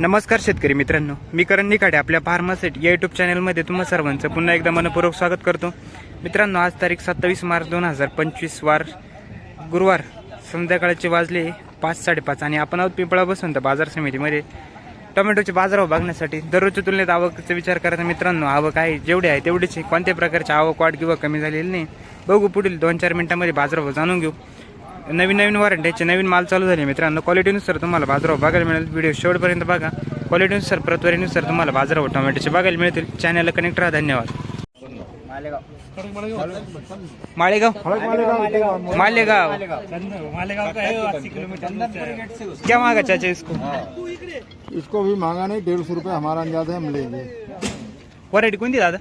नमस्कार शेतकरी मित्रांनो मी करण निकाडे आपल्या फार्मासेट या युट्यूब चॅनलमध्ये तुम्हा सर्वांचं पुन्हा एकदा मनपूर्वक स्वागत करतो. मित्रांनो आज तारीख सत्तावीस मार्च दोन हजार पंचवीस वार गुरुवार. संध्याकाळचे वाजले पाच साडेपाच आणि आपण आहोत पिंपळा बसून तर बाजार समितीमध्ये. टोमॅटोचे बाजारभाव बघण्यासाठी दररोजच्या तुलनेत आवकचा विचार करायचा मित्रांनो आवक आहे जेवढे आहे तेवढीच कोणत्या प्रकारची आवक वाढ किंवा कमी झालेली नाही. बघू पुढील दोन चार मिनिटांमध्ये बाजारभाव जाणून घेऊ. नवीन नवीन वॉरंटीचे नवीन माल चालू झाले मित्रांनो. क्वालिटीनुसार तुम्हाला बाजारावर बघायला मिळेल. व्हिडिओ शेवटपर्यंत बघा. क्वालिटीनुसार प्रतवारीनुसार तुम्हाला बाजारावर टोमॅटोचे बघायला मिळतील. चॅनलला कनेक्ट राहा. धन्यवाद. माळेगाव मालेगाव? क्या मागा चाचा इसको? इसको भी महंगा नहीं डेढ़ सौ रुपये हमारा अंदाज है हम लेंगे। वरायटी कोणती दादा?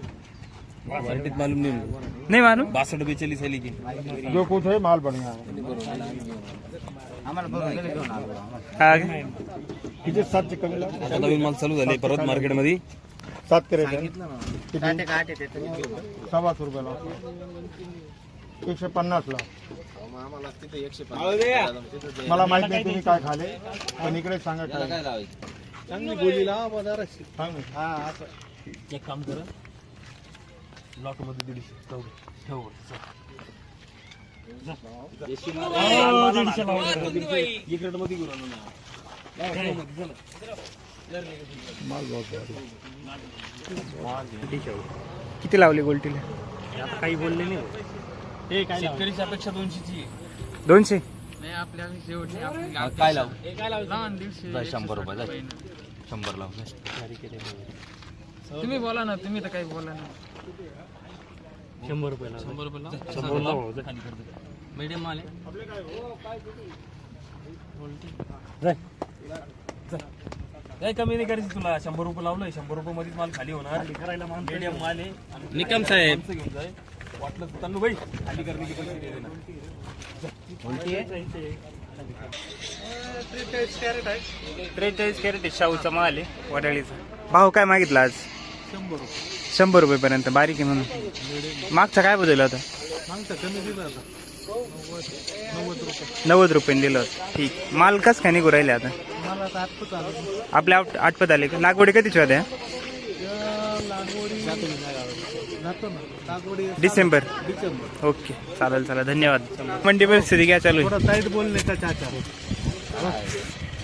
क्वालिटीत मालूम नहीं नाही मालूम? बासठ बेचालीस है लेकिन जो कुछ है माल बढ़िया है. का? किती सातशे कमी. आता नवीन माल चालू झाले परत मार्केटमध्ये. सात के रेट किती? सव्वाशे रुपये लाव. एकशे पन्नास लाव. मला माहीत नाही तुम्ही काय खाले पण इकडे सांगा काय. चांगली बोली लावा सांग. एक काम करा. लॉटमध्ये दीडशे ठेवमध्ये घेऊन ना. बहुत भारी. किती लावली गोल्टीला आता काही बोलले नाही. शेतकरीची अपेक्षा दोनशेची दोनशे? काय लाव जाय शंभर रुपये शंभर लाव तुम्ही बोला ना तुम्ही तर काही बोला ना. शंभर रुपये शंभर रुपये मीडियम माल काय कमी नाही करायची तुला. शंभर रुपये लावलंय. शंभर रुपये मध्येच माल खाली होणार. मीडियम माल आहे. निकम साहेब. घेऊन जाय. वाटलं तन्नू भाई खाली करण्याचे पैसे दे देना त्रेचाळीस कॅरेट शाहूचा माल आहे. वडाळीचा. भाव काय मागितला आज? शंभर रुपयेपर्यंत. बारीक आहे म्हणून. मागचा काय बदल होता? नव्वद रुपये. दिलं होतं. ठीक. माल कस काय निघू राहिले आता? आपल्या आठ- आठपत आले का? लागवडी कधीची होत्या डिसेंबर. ओके. चालेल चालेल. धन्यवाद. मंडी परिस्थिती काय चालू आहे?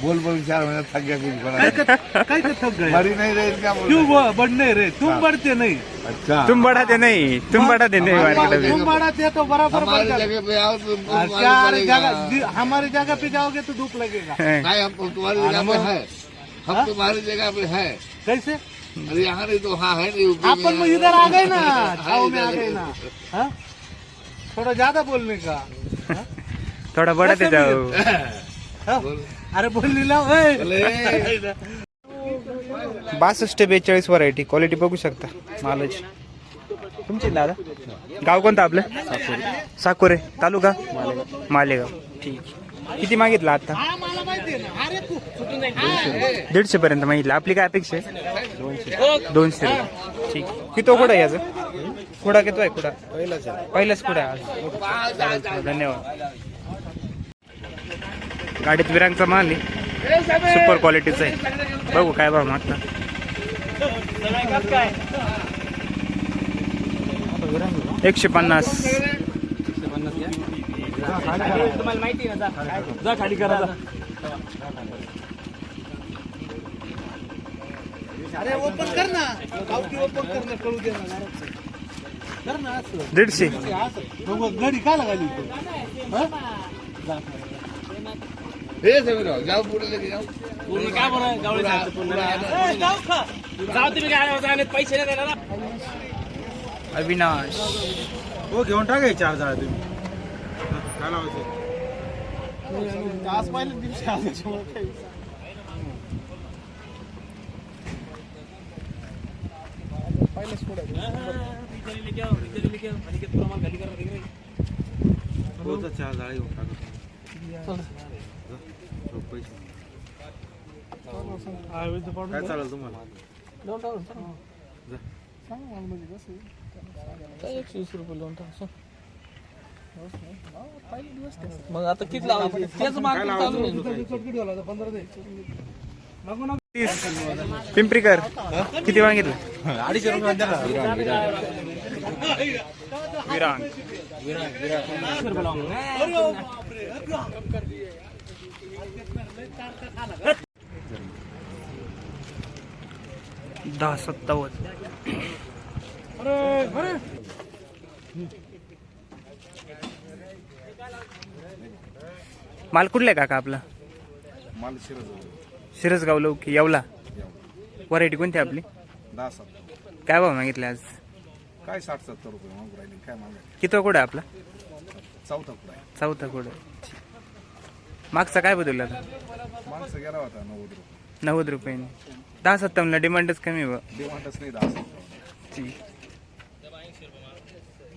बोल बोल चार महीने थक गया कुछ बड़ा मरी नहीं रहे क्या बोल क्यों बढ़ने रे तुम बढ़ते नहीं. अच्छा. तुम बढ़ाते नहीं तुम बढ़ाते नहीं मार्केट तुम बढ़ाते तो बराबर हमारी बढ़ जगह पे आओ क्या पड़ेगा। जगह हमारी जगह पे जाओगे तो धूप लगेगा। नहीं हम तुम्हारी जगह पे है। हम तुम्हारी जगह पे है। कैसे? अरे यहाँ नहीं तो वहाँ है नहीं अपन में। इधर आ गए ना छाव में आ गए। ना। हाँ? थोड़ा ज्यादा बोलने का। थोडा बढ़ाते जाओ। हाँ? बोल। लीला ओए। बोले, बासष्ट बेचाळीस व्हरायटी क्वालिटी बघू शकता. मालाची. तुमची दादा? गाव कोणतं आपलं? साकोरे. तालुका? मालेगाव. ठीक. किती मागितलं आता? दीडशे पर्यंत मागितलं. आपली काय अपेक्षा आहे? दोनशे. रुपये. ठीक. किती कुठं आहे याचं? कुडा किती आहे? कुडा पहिलाच कुडा धन्यवाद. गाडीत विरांगचा माल आहे. सुपर क्वालिटीचा आहे. बघू काय भाव मागता एकशे पन्नास. अरे ओपन कर ना ओपन कर ना कळू दे ना दीडशे. घडी का लागली हाँ? हे पूरे लेके जाओ पूर्ण काय म्हणा गावळी साहेब पूर्ण ए, गाव खा. जाऊ तुम्ही काय जाणे पैसे नाही देणार. ना अविनाश. हो घेऊन टाका चार झाड तुम्ही. काय लावायचं लेके आओ लेके आओ आणि पूरा माल खाली करा तिकडे. चार झाड घेऊन टाका काय चालेल तुम्हाला मग आता किती लावायचं तेच मार्केट चालू आहे. पिंपरीकर किती मागितलं अडीचशे रुपये. विरांग दहा सत्तावन्न. माल कुठला आहे काका आपला? माल शिरज शिरसगाव लौकी येवला. व्हरायटी कोणती आपली? दहा सात काय भाव मागितले आज? काय साठ सत्तर रुपये मागू राहिले काय मागाय किती कुठं आहे आपला? चौथा कुठं आहे? चौथा कुठं मागचा काय बदलला आता? माणसं गेला होता नव्वद रुपये. नव्वद रुपयाने. दहा सत्तावन्नला डिमांडच कमी बा. डिमांडच नाही दहा ठीक.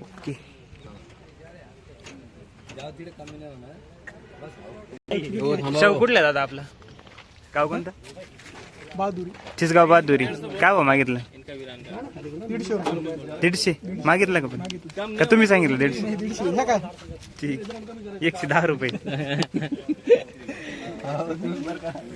ओके. शाहू कुठला दादा आपला? गाव कोणतं? बहादुरी. चिसगाव बहादुरी. काय भाव मागितलं? दीडशे रुपये. दीडशे? मागितलं का पण? का तुम्ही सांगितलं दीडशे? दीडशे. ह्या काय? ठीक. एकशे दहा रुपये.